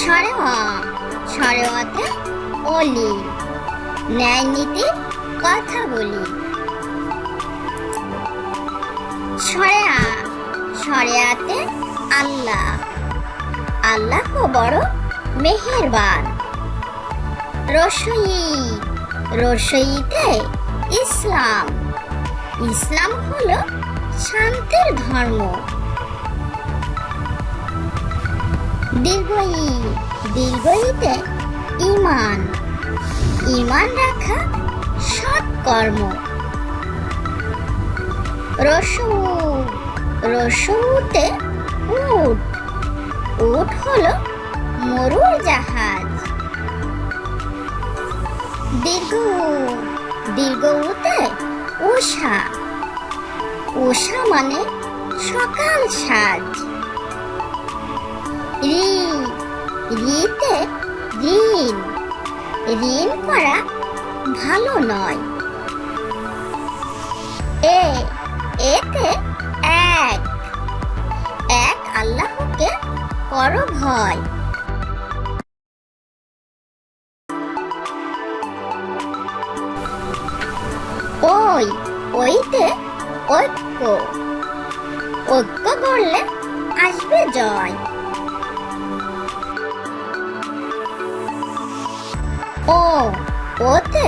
ছড়ে অতে অলি। ন্যায় নীতির কথা বলি। ছড়ে আতে আল্লাহ। আল্লাহ বড় মেহেরবান। রসই রসইতে ইসলাম। ইসলাম হলো শান্তির ধর্ম। দীর্ঘই, দীর্ঘইতে ইমান ইমান রাখা সৎ কর্ম। রসু রসুতে উট। উট হলো মরুর জাহাজ। দীর্ঘ দীর্ঘ উতে উষা উষা মানে সকাল সাজ। রি রিতে ঋণ। ঋণ করা ভালো নয়। এ, এতে এক। এক আল্লাহকে করো ভয়। ওই, ওইতে ঐক্য। ঐক্য করলে আসবে জয়। ও, ওতে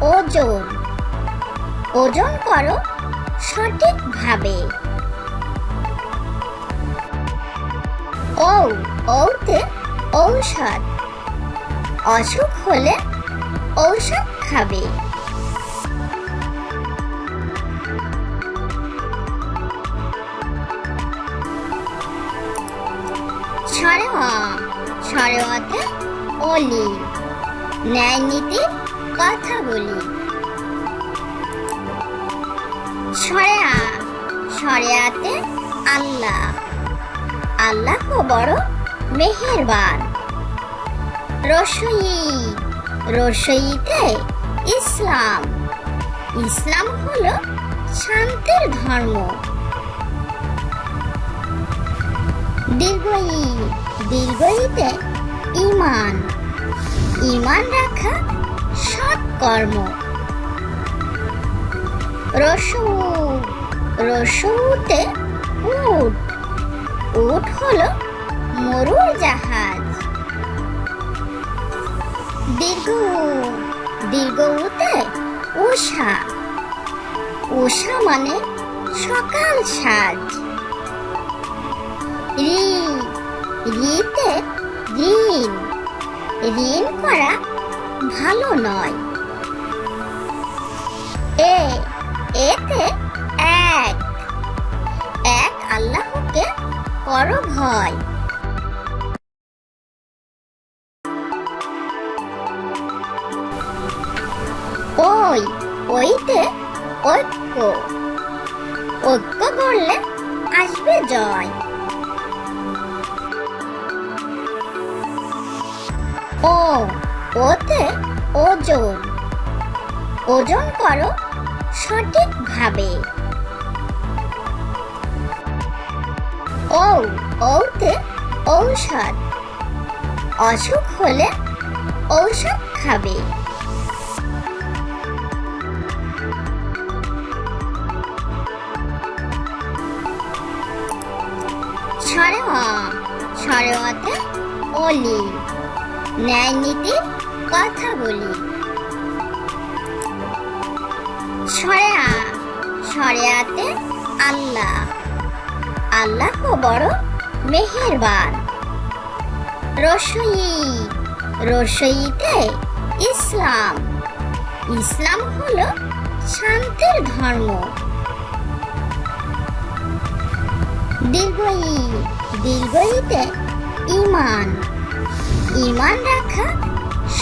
ওজন। ওজন করো সঠিকভাবে। ও, ওতে ঔষধ। অসুখ হলে ঔষধ খাবে। ছড়ে অ ছড়ে অতে অলি। ন্যায় নীতির কথা বলি। ছড়ে আতে আল্লাহ। আল্লাহ বড় মেহেরবান। রসই রসইতে ইসলাম। ইসলাম হলো শান্তির ধর্ম। দীর্ঘই দীর্ঘইতে ইমান। ইমান রাখা সৎ কর্ম। রসু, রসুতে উট। উট হলো মরুর জাহাজ। দীর্ঘ দীর্ঘ উতে উষা উষা মানে সকাল সাজ। রি, রিতে ঋণ ঋণ করা ভালো নয়। এ, এতে এক। এক আল্লাহকে করো ভয়। ওই, ওইতে ঐক্য। ঐক্য করলে আসবে জয়। ও, ওতে ওজন। ওজন করো সঠিকভাবে। ও, ওতে ঔষধ। অসুখ হলে ঔষধ খাবে। ছড়ে অতে অলি। ন্যায় নীতির কথা বলি। আ ছড়ে আল্লাহ। আল্লাহ বড় মেহেরবান। রসই রসইতে ইসলাম। ইসলাম হলো শান্তির ধর্ম। দীর্ঘই দীর্ঘইতে ইমান। ইমান রাখা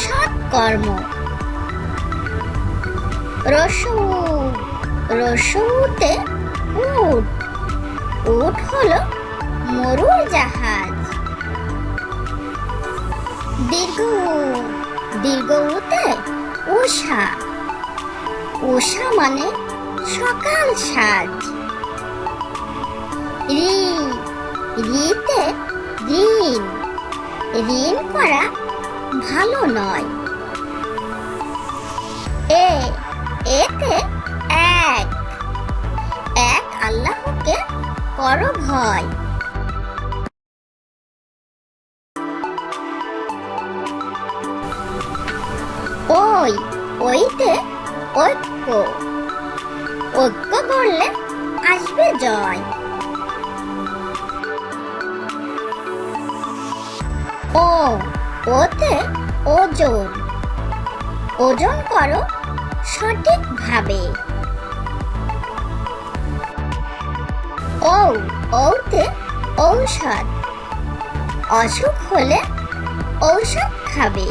সৎ কর্ম। রসু রসুতে উট উট হলো মরুর জাহাজ। দীর্ঘ দীর্ঘ উতে উষা উষা মানে সকাল সাজ। রি, রিতে ঋণ ঋণ করা ভালো নয়। এ, এতে এক। এক আল্লাহকে করো ভয়। ওই, ওইতে ঐক্য। ঐক্য করলে আসবে জয়। ও ওতে ওজন। ওজন করো সঠিকভাবে। ও ওতে ঔষধ। অসুখ হলে ঔষধ খাবে।